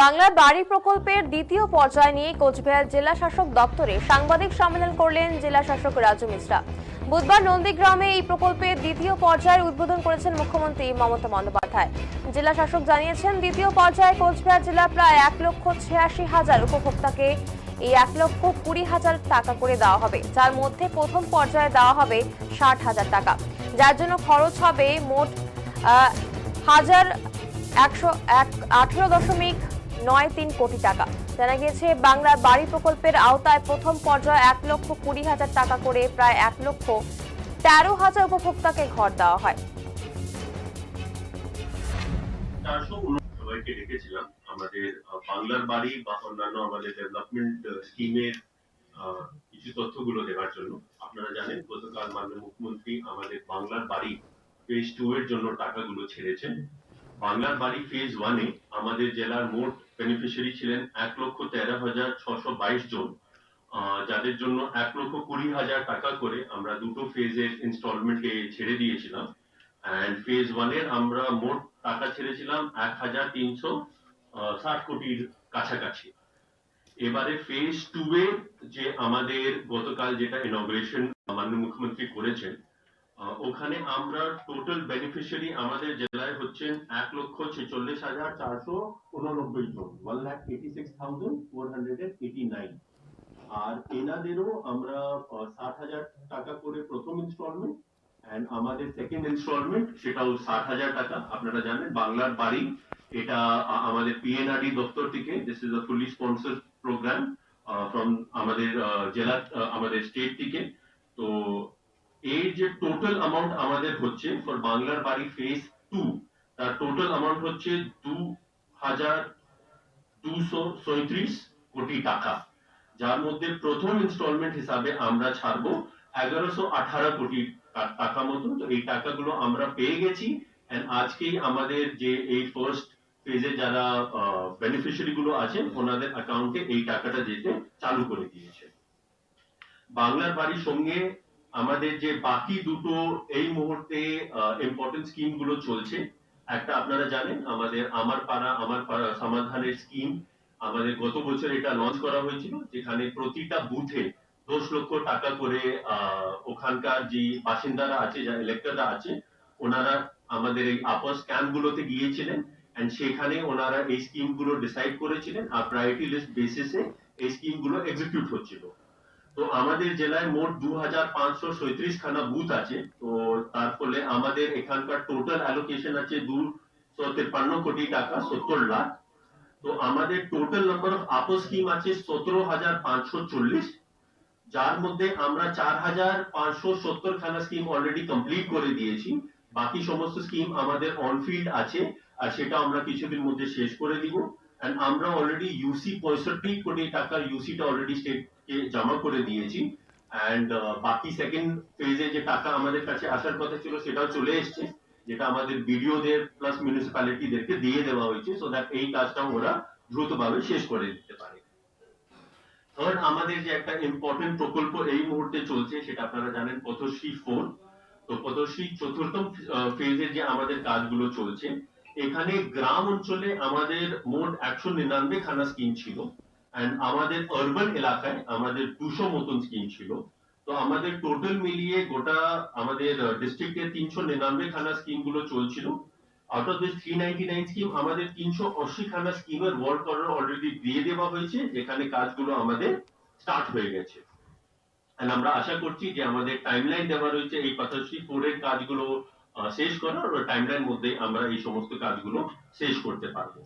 বাংলার বাড়ি প্রকল্পের দ্বিতীয় পর্যায় নিয়ে কোচবিহার জেলা শাসক দপ্তরে সাংবাদিক সম্মেলন করলেন জেলা শাসক রাজু মিশ্রা। বুধবার নন্দীগ্রামে এই প্রকল্পের দ্বিতীয় পর্যায়ের উদ্বোধন করেছেন মুখ্যমন্ত্রী মমতা বন্দ্যোপাধ্যায়। জেলা শাসক জানিয়েছেন, দ্বিতীয় পর্যায়ে কোচবিহার জেলা প্রায় এক লক্ষ ছিয়াশি হাজার উপভোক্তাকে এই এক লক্ষ কুড়ি হাজার টাকা করে দেওয়া হবে, যার মধ্যে প্রথম পর্যায়ে দেওয়া হবে ষাট হাজার টাকা। যার জন্য খরচ হবে মোট হাজার একশো এক, আঠেরো দশমিক নয় তিন কোটি টাকা। জানা গিয়েছে, বাংলার বাড়ি প্রকল্পের আওতায় প্রথম পর্যায়ে এক লক্ষ কুড়ি হাজার টাকা করে প্রায় এক লক্ষ তেরো হাজার উপভোক্তাকে ঘর দেওয়া হয়। সবাইকে ডেকেছিলাম। আমাদের বাংলার বাড়ি বা অন্যান্য আমাদের ডেভেলপমেন্ট স্কিমের কিছু তথ্যগুলো দেওয়ার জন্য। আপনারা জানেন, গতকাল মাননীয় মুখ্যমন্ত্রী আমাদের বাংলার বাড়ি ফেজ টু এর জন্য টাকাগুলো ছেড়েছেন। বাংলার বাড়ি ফেজ ওয়ানে আমাদের জেলার মোট বেনিফিশিয়ারি ছিলেন এক লক্ষ তেরো হাজার ছশো বাইশ জন। যাদের জন্য এক লক্ষ কুড়ি হাজার টাকা করে আমরা দুটো ফেজের ইনস্টলমেন্টে ছেড়ে দিয়েছিলাম। অ্যান্ড ফেজ ওয়ানের আমরা মোট টাকা ছেড়েছিলাম এক হাজার তিনশো ষাট কোটির কাছাকাছি। এবারে ফেজ টু এ যে আমাদের গতকাল যেটা ইনগ্রেশন মাননীয় মুখ্যমন্ত্রী করেছেন ওখানে আমরা টোটাল বেনিফিশিয়ারি আমাদের জেলায় হচ্ছেন এক লক্ষ ছেচল্লিশ হাজার চারশো উননব্বই জন one lakh eighty six thousand four hundred eighty nine আর এনাদেরও আমরা ষাট হাজার টাকা করে প্রথম ইনস্টলমেন্ট এন্ড আমাদের সেকেন্ড ইনস্টলমেন্ট সেটাও ষাট হাজার টাকা। আপনারা জানেন বাংলার বাড়ি, এটা আমাদের পিএনআরডি দপ্তর থেকে this is a fully sponsor programme from আমাদের জেলা আমাদের স্টেট থেকে। তো এই যে টোটাল অ্যামাউন্ট আমাদের হচ্ছে ফর বাংলার বাড়ি ফেজ টু তার টোটাল অ্যামাউন্ট হচ্ছে দু হাজার দুশো সৈত্রিশ কোটি টাকা। যার মধ্যে প্রথম ইনস্টলমেন্ট হিসাবে আমরা ছাড়বো এগারোশো আঠারো কোটি টাকা মতো। তো এই টাকাগুলো আমরা পেয়ে গেছি। এন্ড আজকেই আমাদের যে এই ফার্স্ট ফেজে যারা বেনিফিশিয়ারি গুলো আছেন ওনাদের অ্যাকাউন্টে এই টাকাটা যেতে চালু করে দিয়েছে। বাংলার বাড়ির সঙ্গে আমাদের যে বাকি দুটো এই মুহূর্তে ইম্পর্টেন্ট স্কিমগুলো চলছে, একটা আপনারা জানেন, আমাদের আমার পাড়া আমার পাড়া সমাধানের স্কিম আমাদের গত বছর এটা লঞ্চ করা হয়েছিল, যেখানে প্রতিটা বুথে দশ লক্ষ টাকা করে ওখানকার যে বাসিন্দারা আছে যা ইলেক্টররা আছে, ওনারা আমাদের এই আপস ক্যাম্প গুলোতে গিয়েছিলেন এন্ড সেখানে ওনারা এই স্কিমগুলো ডিসাইড করেছিলেন, আর প্রায়োরিটি লিস্ট বেসিসে এই স্কিমগুলো এক্সিকিউট হচ্ছিল। তো আমাদের জেলায় মোট দু হাজার পাঁচশো সৈত্রিশ খানা বুথ আছে। তো তার ফলে আমাদের এখানকার টোটাল অ্যালোকেশন আছে দুশো তেপ্পান্ন কোটি টাকা, সত্তর লাখ। তো আমাদের টোটাল নাম্বার অফ আপো স্কিম আছে সতেরো হাজার পাঁচশো চল্লিশ। যার মধ্যে আমরা চার হাজার পাঁচশো সত্তর খানা স্কিম অলরেডি কমপ্লিট করে দিয়েছি। বাকি সমস্ত স্কিম আমাদের অনফিল্ড আছে, আর সেটা আমরা কিছুদিন মধ্যে শেষ করে দিব। এন্ড আমরা অলরেডি ইউসি পঁয়ষট্টি কোটি টাকার ইউসিটা অলরেডি স্টেটকে জমা করে দিয়েছি। এন্ড বাকি সেকেন্ড ফেজে যে টাকা আমাদের কাছে আসার কথা ছিল সেটাও চলে এসেছে। যেটা আমাদের বিডিওদের প্লাস মিউনিসিপ্যালিটিদেরকে দিয়ে দেওয়া হয়েছে। সো দ্যাট এই কাজটা ওরা দ্রুতভাবে শেষ করে দিতে পারে। থার্ড আমাদের যে একটা ইম্পর্টেন্ট প্রকল্প এই মুহূর্তে চলছে, সেটা আপনারা জানেন পথশ্রী ফোর তো পথশ্রী চতুর্থম ফেজের যে আমাদের কাজগুলো চলছে এখানে গ্রাম অঞ্চলে আমাদের মোট একশো নিরানব্বই খানা স্কিম ছিল এন্ড আমাদের আরবান এলাকায় আমাদের দুশো মতন স্কিম ছিল। তো আমাদের টোটাল মিলিয়ে গোটা আমাদের ডিস্ট্রিক্টে তিনশো নিরানব্বই খানা স্কিমগুলো চলছিল। Out of this three ninety nine scheme আমাদের তিনশো আশি খানা স্কিমের ওয়ার্ক অর্ডার অলরেডি দিয়ে দেওয়া হয়েছে, যেখানে কাজগুলো আমাদের স্টার্ট হয়ে গেছে। আমরা আশা করছি যে আমাদের টাইমলাইন দেওয়া রয়েছে, এই পথশ্রী ফোরের কাজগুলো শেষ করার টাইমলাইন মধ্যে আমরা এই সমস্ত কাজগুলো শেষ করতে পারব।